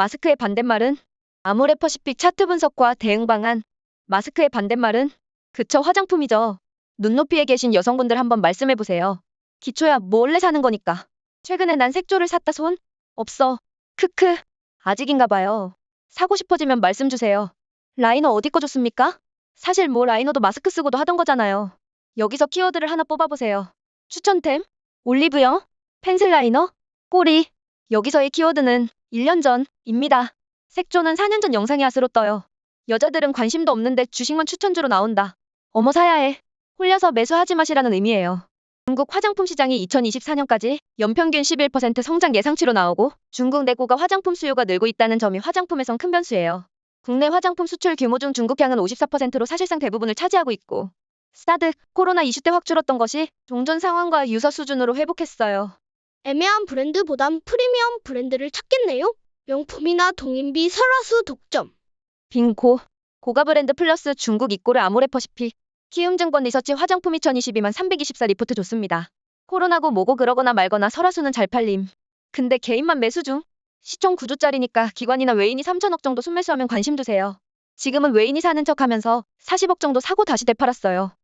마스크의 반대말은 아모레퍼시픽 차트 분석과 대응 방안. 마스크의 반대말은 그쵸 화장품이죠. 눈높이에 계신 여성분들 한번 말씀해 보세요. 기초야 뭐 원래 사는 거니까. 최근에 난 색조를 샀다 손? 없어. 크크. 아직인가 봐요. 사고 싶어지면 말씀 주세요. 라이너 어디 거 줬습니까? 사실 뭐 라이너도 마스크 쓰고도 하던 거잖아요. 여기서 키워드를 하나 뽑아보세요. 추천템? 올리브영? 펜슬 라이너? 꼬리? 여기서의 키워드는 1년 전입니다. 색조는 4년 전 영상이 하스로 떠요. 여자들은 관심도 없는데 주식만 추천주로 나온다. 어머 사야 해. 홀려서 매수하지 마시라는 의미예요. 중국 화장품 시장이 2024년까지 연평균 11% 성장 예상치로 나오고 중국 내고가 화장품 수요가 늘고 있다는 점이 화장품에선 큰 변수예요. 국내 화장품 수출 규모 중 중국향은 54%로 사실상 대부분을 차지하고 있고 사드, 코로나 이슈 때 확 줄었던 것이 종전 상황과 유사 수준으로 회복했어요. 애매한 브랜드보단 프리 미엄 브랜드를 찾겠네요. 명품이나 동인비 설화수 독점. 빙고, 고가 브랜드 플러스 중국 입고를 아모레퍼시픽, 키움증권 리서치 화장품 2022만 324 리포트 좋습니다. 코로나고 뭐고 그러거나 말거나 설화수는 잘 팔림. 근데 개인만 매수 중. 시총 9조짜리니까 기관이나 외인이 3천억 정도 순매수하면 관심 두세요. 지금은 외인이 사는 척 하면서 40억 정도 사고 다시 되팔았어요.